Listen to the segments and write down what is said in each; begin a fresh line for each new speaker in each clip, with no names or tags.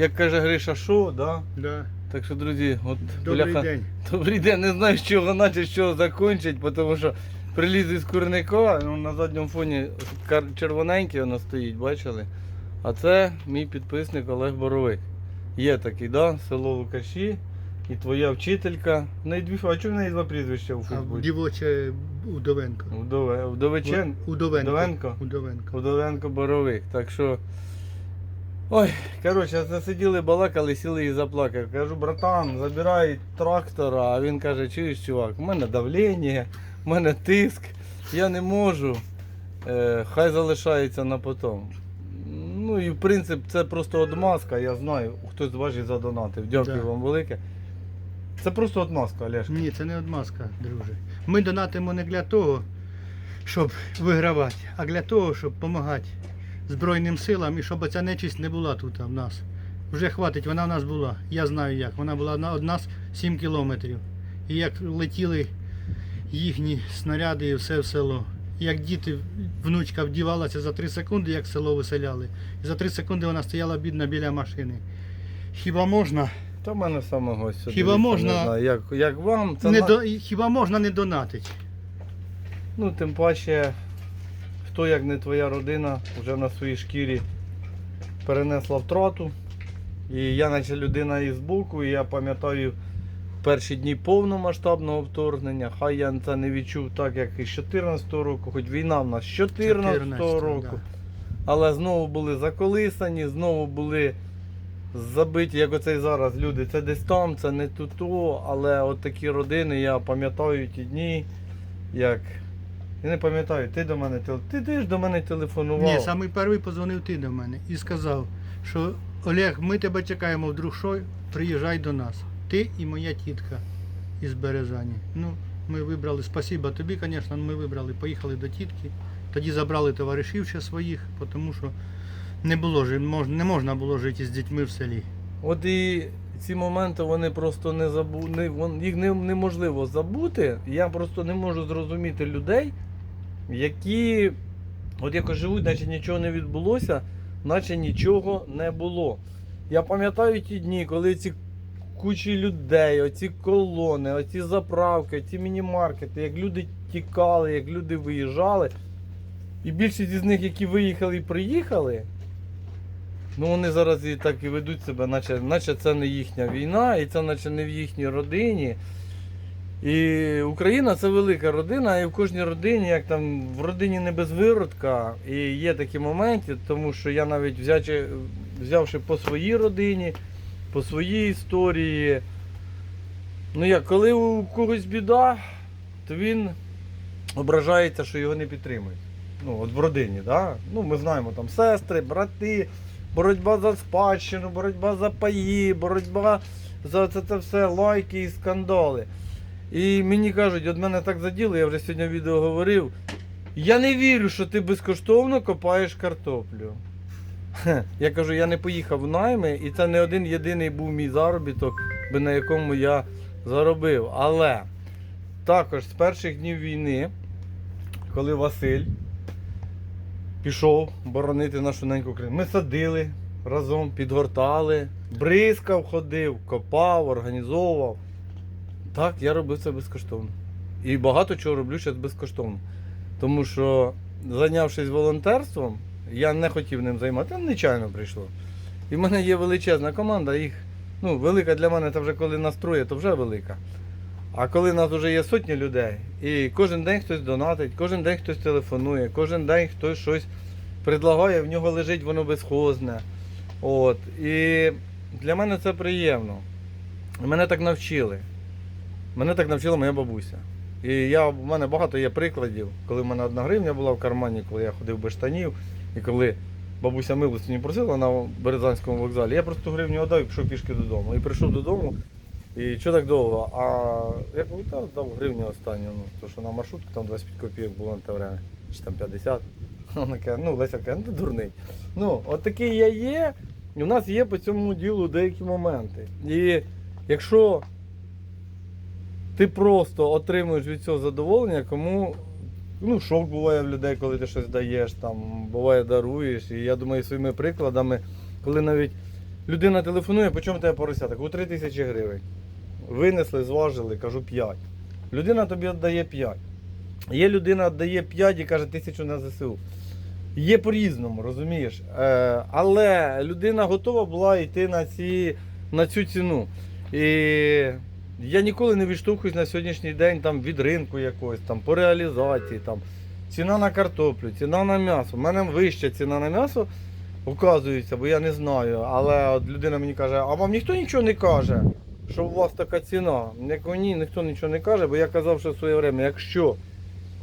як каже Гриша, що, да?
Да.
Так що, друзі, от
Добрий
бляха,
день.
Добрий день, не знаю, з чого наче, з чого закінчить, тому що приліз із курника, ну, на задньому фоні червоненький воно стоїть, бачили? А це мій підписник Олег Боровик. Є такий, да? село Лукаші. І твоя вчителька. В неї дві, а чому в неї два прізвища у
А
Фейсбуці?
дівоче Удовенко.
Вдове, Вдовичен,
Удовенко.
Удовенко?
Удовенко.
Удовенко Боровик. Так що. Ой, коротше, засиділи, балакали, сіли і заплакав. Кажу, братан, забирай трактора. А він каже, чуєш, чувак, у мене давлення, у мене тиск, я не можу. Е, хай залишається на потом. Ну і в принципі це просто одмазка, я знаю, хтось з вас задонатив. Дякую
Да.
вам велике. Це просто одмазка, Олешка.
Ні, це не одмазка, друже. Ми донатимо не для того, щоб вигравати, а для того, щоб допомагати Збройним силам і щоб ця нечисть не була тут в нас. Вже хватить, вона в нас була. Я знаю як. Вона була од нас 7 кілометрів. І як летіли їхні снаряди і все в село. І Як діти, внучка вдівалася за 3 секунди, як село виселяли. І за 3 секунди вона стояла бідна біля машини. Хіба можна
Та в мене саме гость. сюди,
Хіба
не
можна-
знаю, як, як вам, це
не
на-
до... хіба можна не донатити?
Ну, тим паче, хто як не твоя родина, вже на своїй шкірі перенесла втрату. І я, наче людина із боку, і я пам'ятаю перші дні повномасштабного вторгнення. Хай я це не відчув так, як і з 14-го року, хоч війна в нас з 14-го року.
да.
Але знову були заколисані, знову були забиті, як оцей зараз люди. Це десь там, це не тут, але от такі родини, я пам'ятаю ті дні, як. Я не пам'ятаю, ти до мене тел- ти, ти ж до мене телефонував.
Ні, самий перший позвонив ти до мене і сказав, що Олег, ми тебе чекаємо вдруг що, приїжджай до нас. Ти і моя тітка із Березані. Ну, ми вибрали, спасіба тобі, звісно, ми вибрали, поїхали до тітки. Тоді забрали товаришів ще своїх, тому що не було не можна було жити з дітьми в селі.
От і ці моменти вони просто не забу... не, вон- їх не, неможливо забути. Я просто не можу зрозуміти людей, які от якось живуть, наче нічого не відбулося, наче нічого не було. Я пам'ятаю ті дні, коли ці кучі людей, оці колони, оці заправки, оці міні-маркети, як люди тікали, як люди виїжджали. І більшість із них, які виїхали і приїхали, Ну вони зараз і так і ведуть себе, наче, наче це не їхня війна, і це наче не в їхній родині. І Україна це велика родина, і в кожній родині, як там в родині не без виродка, і є такі моменти, тому що я навіть взячи, взявши по своїй родині, по своїй історії. Ну як, коли у когось біда, то він ображається, що його не підтримують. Ну, от в родині, да? Ну, ми знаємо там сестри, брати, боротьба за спадщину, боротьба за паї, боротьба за це, це все лайки і скандали. І мені кажуть, от мене так заділо, я вже сьогодні в відео говорив. Я не вірю, що ти безкоштовно копаєш картоплю. Я кажу, я не поїхав в найми, і це не один єдиний був мій заробіток, на якому я заробив. Але також з перших днів війни, коли Василь пішов боронити нашу неньку Україну, ми садили разом, підгортали, бризкав, ходив, копав, організовував. Так, я робив це безкоштовно. І багато чого роблю зараз безкоштовно. Тому що, зайнявшись волонтерством, я не хотів ним займатися, нечайно прийшло. І в мене є величезна команда, їх, ну, велика для мене, це вже коли настроє, то вже велика. А коли нас вже є сотні людей, і кожен день хтось донатить, кожен день хтось телефонує, кожен день хтось щось предлагає, в нього лежить воно безхозне. От. І для мене це приємно. Мене так навчили. Мене так навчила моя бабуся. І я, в мене багато є прикладів, коли в мене одна гривня була в кармані, коли я ходив без штанів, і коли бабуся милостині просила на Березанському вокзалі, я просто гривню віддав і пішов пішки додому. І прийшов додому, і що так довго? А я кажу, та дав гривню останню, ну, то що на маршрутку там 25 копійок було на те время, чи там 50. Вона каже, ну Леся каже, ну ти дурний. Ну, от такий я є, і у нас є по цьому ділу деякі моменти. І якщо ти просто отримуєш від цього задоволення, кому ну, шок буває в людей, коли ти щось даєш, там, буває даруєш. І я думаю, своїми прикладами, коли навіть людина телефонує, по чому тебе поросята? У 3 тисячі гривень. Винесли, зважили, кажу 5. Людина тобі віддає 5. Є людина віддає 5 і каже тисячу на ЗСУ. Є по-різному, розумієш? Е, але людина готова була йти на, ці, на цю ціну. І я ніколи не відштовхуюсь на сьогоднішній день там, від ринку якогось, там, по реалізації, там, ціна на картоплю, ціна на м'ясо. У мене вища ціна на м'ясо, вказується, бо я не знаю. Але от людина мені каже, а вам ніхто нічого не каже, що у вас така ціна. Я кажу, ні, ніхто нічого не каже, бо я казав, що в своє время, якщо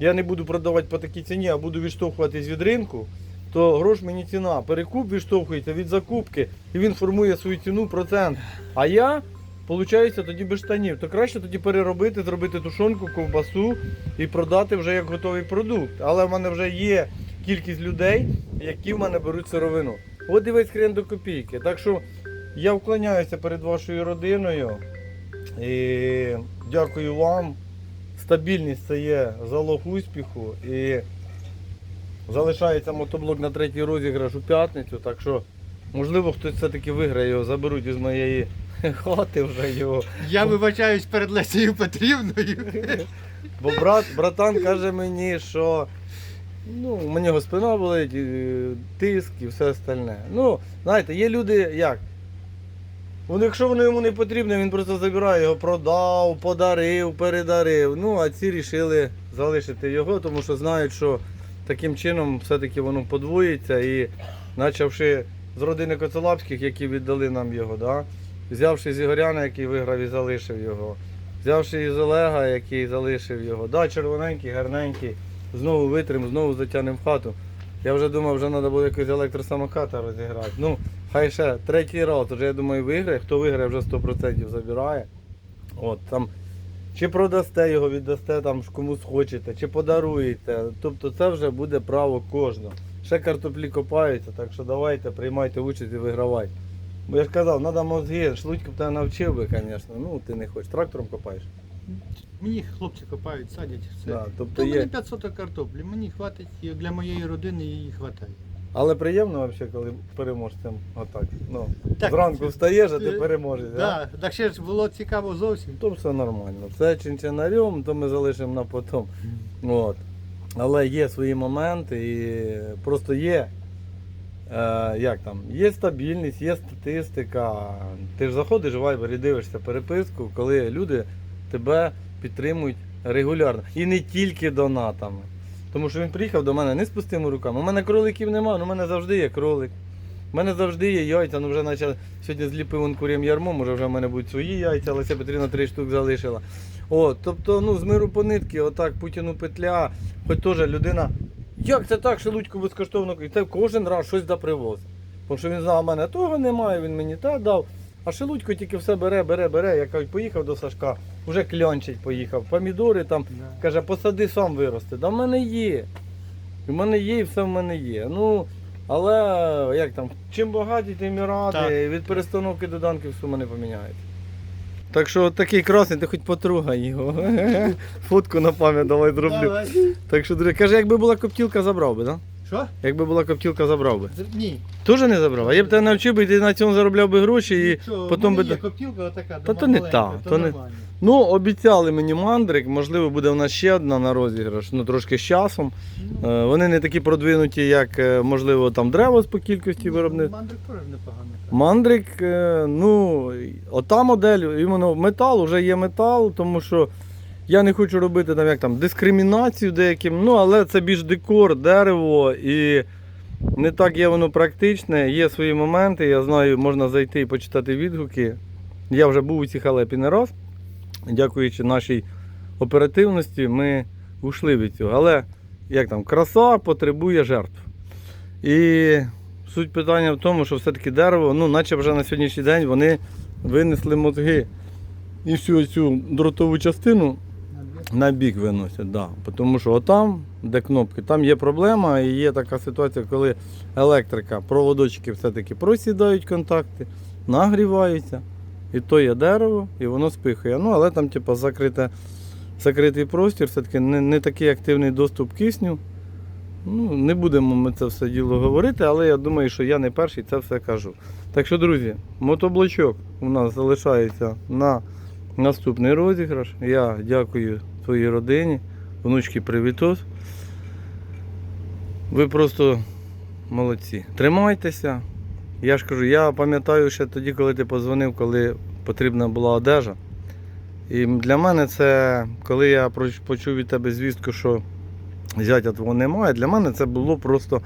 я не буду продавати по такій ціні, а буду відштовхуватись від ринку, то грош мені ціна. Перекуп відштовхується від закупки, і він формує свою ціну процент. А я, виходить, тоді без штанів. То краще тоді переробити, зробити тушонку, ковбасу і продати вже як готовий продукт. Але в мене вже є кількість людей, які в мене беруть сировину. От і весь хрен до копійки. Так що я вклоняюся перед вашою родиною. І дякую вам. Стабільність це є залог успіху. І залишається мотоблок на третій розіграш у п'ятницю. Так що, можливо, хтось все-таки виграє його, заберуть із моєї хати вже його.
Я вибачаюсь перед Лесією Петрівною.
Бо брат, братан каже мені, що ну, у мене спина болить, і тиск і все остальне. Ну, знаєте, є люди як? Вони, якщо воно йому не потрібне, він просто забирає його, продав, подарив, передарив. Ну, а ці рішили залишити його, тому що знають, що таким чином все-таки воно подвоїться і почавши з родини Коцелапських, які віддали нам його, да? Взявши з Ігоряна, який виграв і залишив його. Взявши із Олега, який залишив його. Да, червоненький, гарненький, знову витрим, знову затягнем в хату. Я вже думав, вже треба було якось електросамоката розіграти. Ну, хай ще третій раз, вже я думаю, виграє. Хто виграє, вже 100% забирає. От, там, чи продасте його, віддасте там комусь хочете, чи подаруєте. Тобто це вже буде право кожного. Ще картоплі копаються, так що давайте, приймайте участь і вигравайте. Бо я ж казав, треба мозги, шлудьку б тебе навчив би, звісно. Ну, ти не хочеш. Трактором копаєш.
Мені хлопці копають, садять все.
Да, тобто
Та
є.
мене 500 картоплі, мені хватить і для моєї родини її хватає.
Але приємно взагалі, коли переможцем отак. Ну,
Так,
зранку встаєш, а ти
е,
переможеш. Да?
Да, так ще ж було цікаво зовсім.
То все нормально. Це чинчинарем, то ми залишимо на потом. От. Але є свої моменти і просто є. Е, як там, є стабільність, є статистика. Ти ж заходиш в Viber і дивишся переписку, коли люди тебе підтримують регулярно. І не тільки донатами. Тому що він приїхав до мене не з пустими руками. У мене кроликів немає, але у мене завжди є кролик. У мене завжди є яйця, ну вже почали сьогодні зліпив он курям ярмо, може вже в мене будуть свої яйця, але Леся Петрівна три штук залишила. От, тобто, ну, з миру по нитки, отак Путіну петля, хоч теж людина. Як це так, шелудьку безкоштовно? І це кожен раз щось да привозить. Тому що він знав, у мене того немає, він мені те дав. А шелудько тільки все бере, бере, бере. Я кажу, поїхав до Сашка, вже клянчить поїхав. Помідори там, каже, посади сам вирости. Да в мене є. У мене є і все в мене є. Ну, але як там, чим багаті, тим і.
Так.
Від перестановки до данків сума не поміняється. Так що такий красний, ти хоч потругай його. Фотку на пам'ять давай зроблю. Так що, друзі, каже, якби була коптілка, забрав би, так? Да?
Що?
Якби була коптілка, забрав би.
Ні.
Тоже не забрав. А я б тебе навчив би, ти на цьому заробляв би гроші і
Нічого,
потім би.
коптілка отака,
Та
дома
то не
маленька,
та,
то
не-
нормально.
Ну, обіцяли мені мандрик, можливо, буде в нас ще одна на розіграш, ну трошки з часом.
Ну,
Е, Вони не такі продвинуті, як, е, можливо, там древос по кількості виробництва.
Мандрик теж непогано.
Мандрик, е, ну, ота модель, іменно метал, вже є метал, тому що я не хочу робити там, як там, дискримінацію деяким, ну, але це більш декор, дерево і не так є воно практичне. Є свої моменти, я знаю, можна зайти і почитати відгуки. Я вже був у цій халепі не раз. Дякуючи нашій оперативності, ми ушли від цього. Але як там, краса потребує жертв. І суть питання в тому, що все-таки дерево, ну, наче вже на сьогоднішній день вони винесли мозги. І всю цю дротову частину на бік виносять. Да. Тому що отам, де кнопки, там є проблема і є така ситуація, коли електрика, проводочки все-таки просідають контакти, нагріваються. І то є дерево, і воно спихає. Ну, але там, типу, закрите, закритий простір, все-таки не, не такий активний доступ кисню. Ну, не будемо ми це все діло говорити, але я думаю, що я не перший це все кажу. Так що, друзі, мотоблочок у нас залишається на наступний розіграш. Я дякую твоїй родині, внучки привітос. Ви просто молодці. Тримайтеся. Я ж кажу, я пам'ятаю ще тоді, коли ти позвонив, коли потрібна була одежа. І для мене це, коли я почув від тебе звістку, що зятя твого немає, для мене це було просто.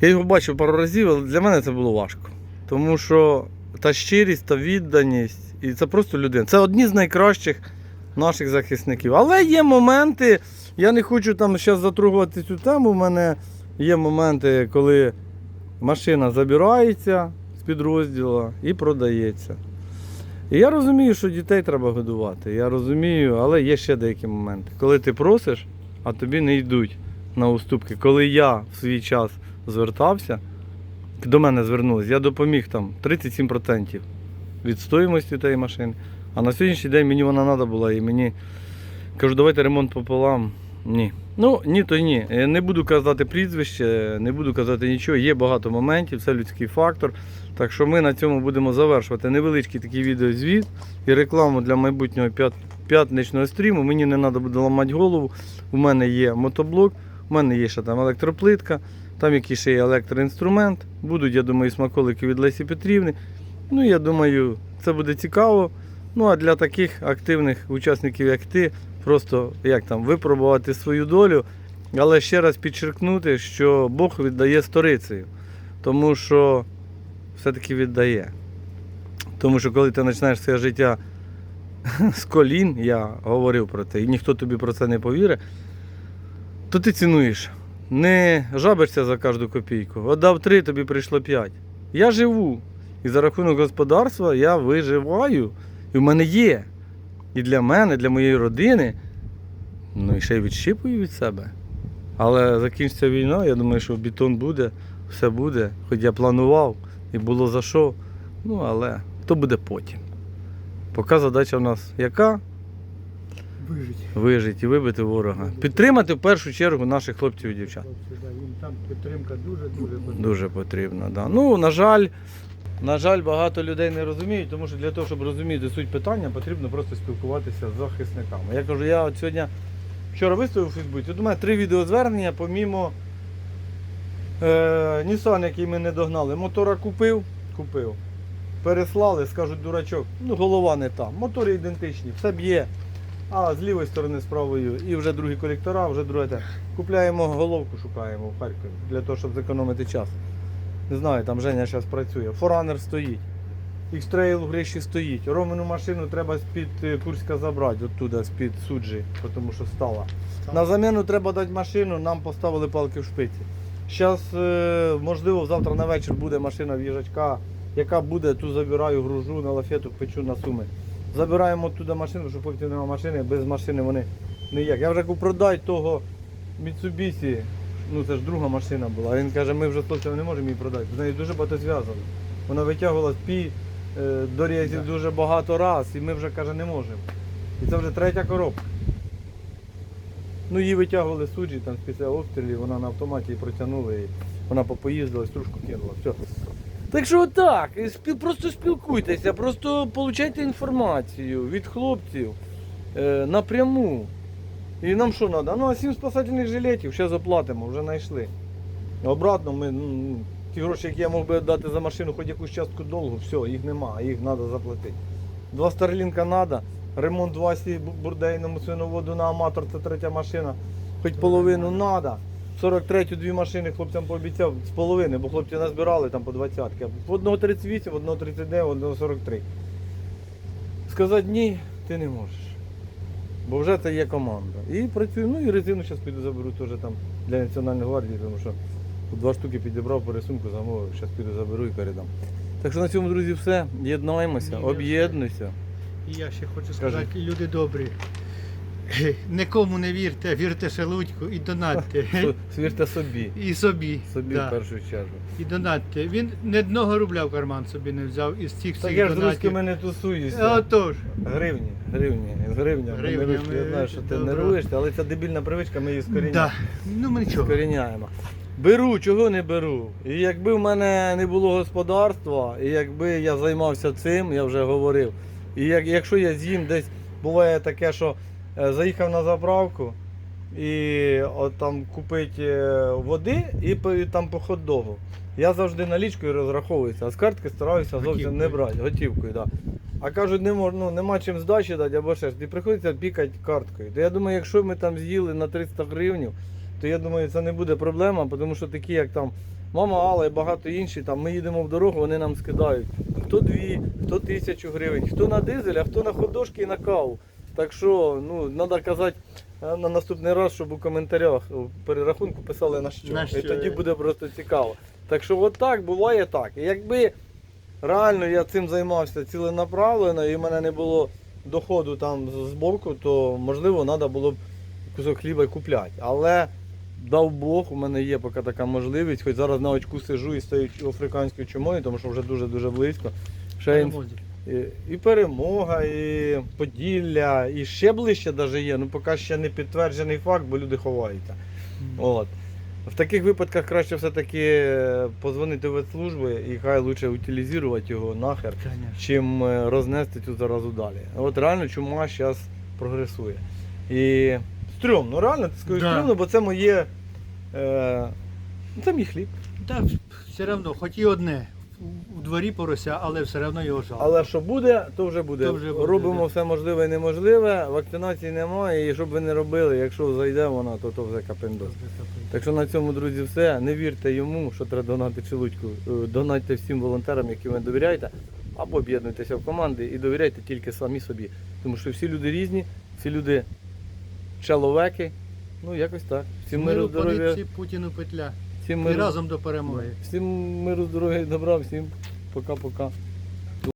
Я його бачив пару разів, але для мене це було важко. Тому що та щирість, та відданість, і це просто людина. Це одні з найкращих наших захисників. Але є моменти, я не хочу там зараз затругувати цю тему. У мене є моменти, коли машина забирається з підрозділу і продається. І я розумію, що дітей треба годувати. Я розумію, але є ще деякі моменти. Коли ти просиш, а тобі не йдуть на уступки. Коли я в свій час звертався, до мене звернулись, я допоміг там 37% від стоїмості тієї машини. А на сьогоднішній день мені вона треба була і мені кажу, давайте ремонт пополам. Ні. Ну, ні, то ні. Е, Не буду казати прізвище, не буду казати нічого. Є багато моментів, це людський фактор. Так що ми на цьому будемо завершувати невеличкий такий відеозвіт і рекламу для майбутнього п'ят- п'ятничного стріму. Мені не треба буде ламати голову. У мене є мотоблок, у мене є ще там електроплитка, там якийсь ще є електроінструмент. Будуть, я думаю, смаколики від Лесі Петрівни. Ну, я думаю, це буде цікаво. Ну а для таких активних учасників, як ти, просто як там випробувати свою долю. Але ще раз підчеркнути, що Бог віддає сторицею. Тому що все-таки віддає. Тому що коли ти починаєш своє життя з колін, я говорив про це, і ніхто тобі про це не повірить, то ти цінуєш. Не жабишся за кожну копійку. Отдав три, тобі прийшло п'ять. Я живу. І за рахунок господарства я виживаю. І в мене є. І для мене, для моєї родини. Ну і ще й відщипую від себе. Але закінчиться війна, я думаю, що бетон буде, все буде. Хоч я планував і було за що. Ну, але то буде потім. Поки задача в нас яка?
Вижить.
Вижити і вибити ворога. Підтримати в першу чергу наших хлопців і дівчат.
Хлопці, да, їм там підтримка дуже-дуже потрібна.
Дуже потрібно, да. Ну, на жаль, на жаль, багато людей не розуміють, тому що для того, щоб розуміти суть питання, потрібно просто спілкуватися з захисниками. Я кажу, я от сьогодні вчора виставив у Фейсбуці, у мене три відеозвернення, помімо е, Nissan, який ми не догнали. Мотора купив, купив. Переслали, скажуть, дурачок, ну голова не там. Мотори ідентичні, все б'є. А з лівої сторони, з правою, і вже другі колектора, вже друге те. Купляємо головку, шукаємо в Харкові для того, щоб зекономити час. Не знаю, там Женя зараз працює. Форанер стоїть. X-Trail в Гриші стоїть. Роману машину треба з-під е, Курська забрати, оттуда, з-під суджі, тому що стала. На заміну треба дати машину, нам поставили палки в шпиці. Зараз, можливо, завтра на вечір буде машина в їжачка, яка буде, ту забираю, гружу на лафету, печу на суми. Забираємо туди машину, щоб потім немає машини, без машини вони ніяк. Я вже кажу, продай того Mitsubishi, ну це ж друга машина була. Він каже, ми вже з хлопцями не можемо її продати. З нею дуже багато зв'язано. Вона витягувала пі е, дорізів дуже багато раз, і ми вже каже, не можемо. І це вже третя коробка. Ну її витягували суджі там після обстрілів, вона на автоматі її протягнули, і вона попоїздила, стружку кинула. Все. Так що отак, спіл- просто спілкуйтеся, просто получайте інформацію від хлопців е, напряму. І нам що треба? Ну, а сім спасательних жилетів, ще заплатимо, вже знайшли. Обратно ми, ну, ті гроші, які я мог би дати за машину, хоч якусь частку долгу, все, їх нема, їх треба заплатити. Два старлінка треба, ремонт Васі Бу- бурдейному свиноводу на аматор, це третя машина, хоч половину треба. 43-ю дві машини хлопцям пообіцяв з половини, бо хлопці назбирали там по 20 В одного 38, в одного 39, в одного 43. Сказати ні, ти не можеш. Бо вже це є команда. І працюю, ну і резину зараз піду заберу теж там для Національної гвардії, тому що тут два штуки підібрав по рисунку, замовив, зараз піду заберу і передам. Так що на цьому, друзі, все. Єднаємося, об'єднуйся.
І я ще хочу
сказати,
сказати, люди добрі. Нікому не вірте, вірте Шелудьку і донатьте.
Свірте собі.
І собі.
Собі
да.
в першу чергу.
І донатьте. Він не одного рубля в карман собі не взяв із цих
Так
всіх
я ж з руськими не тусуюся.
Отож.
Гривні, гривні, гривня.
Гривня,
я
ми-
знаю, що ти
добре.
нервуєшся, але ця дебільна привичка, ми її скоріня...
Да. Ну ми нічого.
скоріняємо. Беру, чого не беру. І якби в мене не було господарства, і якби я займався цим, я вже говорив. І як, якщо я з'їм десь, буває таке, що заїхав на заправку і от там купити е, води і там по хот-догу. Я завжди налічкою розраховуюся, а з картки стараюся зовсім не брати, готівкою, Да. А кажуть, не мож, ну, нема чим здачі дати або ще ж. І приходиться пікати карткою. То я думаю, якщо ми там з'їли на 300 гривень, то я думаю, це не буде проблема, тому що такі, як там мама Алла і багато інші, там ми їдемо в дорогу, вони нам скидають. Хто дві, хто тисячу гривень, хто на дизель, а хто на ходошки і на каву. Так що, ну, треба казати е, на наступний раз, щоб у коментарях у перерахунку писали на що.
На
І тоді буде просто цікаво. Так що от так буває так. І якби реально я цим займався ціленаправлено і в мене не було доходу там з- боку, то можливо треба було б кусок хліба купляти. Але дав Бог, у мене є поки така можливість, хоч зараз на очку сижу і стою африканською чумою, тому що вже дуже-дуже близько. Ще. І, і перемога, і Поділля, і ще ближче навіть є. Ну поки ще не підтверджений факт, бо люди ховаються. От. В таких випадках краще все-таки е, позвонити в ветслужби і хай лучше утилізувати його нахер,
Конечно.
чим е, рознести цю заразу далі. От реально чума зараз прогресує. І стрьомно, реально ти скажу
Да.
стрьомно, бо це моє. Е, це мій хліб.
Та все одно, хоч і одне. У- дворі порося, але все одно його жалко.
Але що буде, то вже буде.
То вже буде,
Робимо
да.
все можливе і неможливе, вакцинації немає, і щоб ви не робили, якщо зайде вона, то то вже капендос. Так що на цьому, друзі, все. Не вірте йому, що треба донати Челудьку. Е, Донатьте всім волонтерам, яким ви довіряєте, або об'єднуйтеся в команди і довіряйте тільки самі собі. Тому що всі люди різні, всі люди чоловіки. Ну, якось так. Всім миру,
Миру
здоров'я,
Путіну петля.
Всім
І
миру,
разом до перемоги.
всім миру, здоров'я і добра, всім пока-пока.